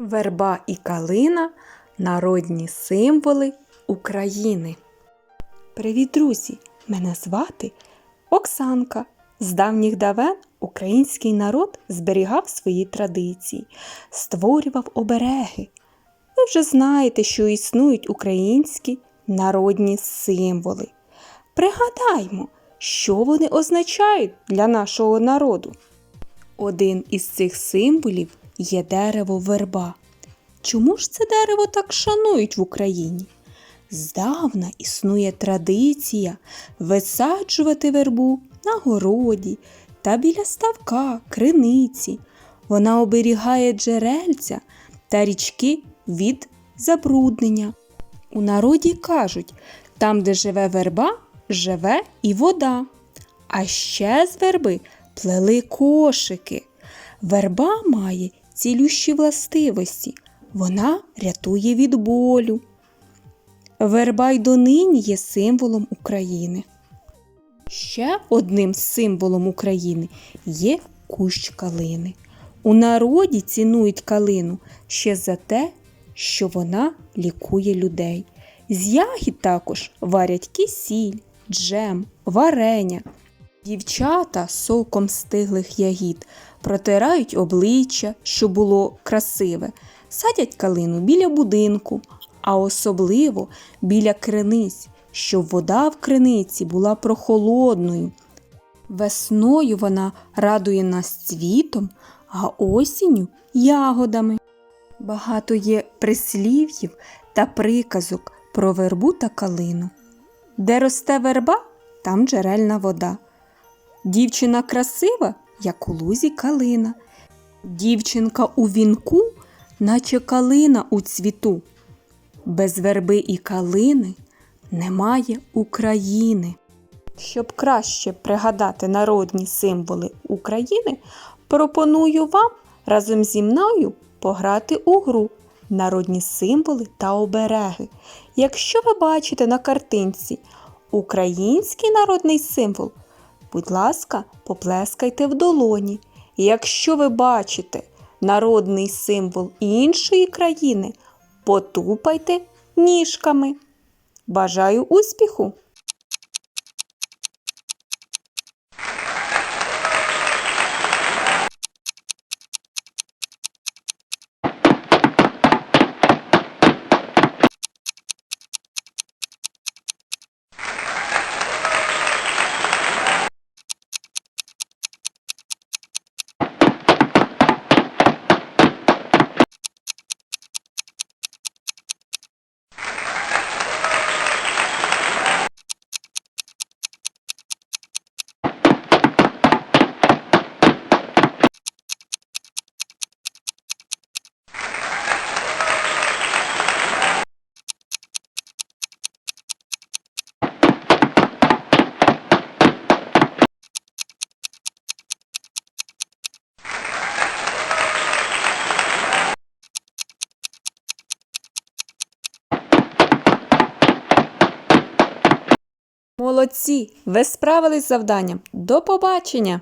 Верба і калина народні символи України. Привіт, друзі! Мене звати Оксанка. З давніх давен український народ зберігав свої традиції, створював обереги. Ви вже знаєте, що існують українські народні символи. Пригадаймо, що вони означають для нашого народу. Один із цих символів є дерево верба. Чому ж це дерево так шанують в Україні? Здавна існує традиція висаджувати вербу на городі та біля ставка, криниці. Вона оберігає джерельця та річки від забруднення. У народі кажуть, там, де живе верба, живе і вода. А ще з верби плели кошики. Верба має цілющі властивості. Вона рятує від болю. Верба й донині є символом України. Ще одним символом України є кущ калини. У народі цінують калину ще за те, що вона лікує людей. З ягід також варять кисіль, джем, варення. Дівчата соком стиглих ягід протирають обличчя, щоб було красиве, садять калину біля будинку, а особливо біля криниць, щоб вода в криниці була прохолодною. Весною вона радує нас цвітом, а осінню ягодами. Багато є прислів'їв та приказок про вербу та калину. Де росте верба, там джерельна вода. Дівчина красива, як у лузі калина. Дівчинка у вінку, наче калина у цвіту. Без верби і калини немає України. Щоб краще пригадати народні символи України, пропоную вам разом зі мною пограти у гру Народні символи та обереги. Якщо ви бачите на картинці український народний символ, будь ласка, поплескайте в долоні. Якщо ви бачите народний символ іншої країни, потупайте ніжками. Бажаю успіху! Молодці! Ви справились з завданням. До побачення!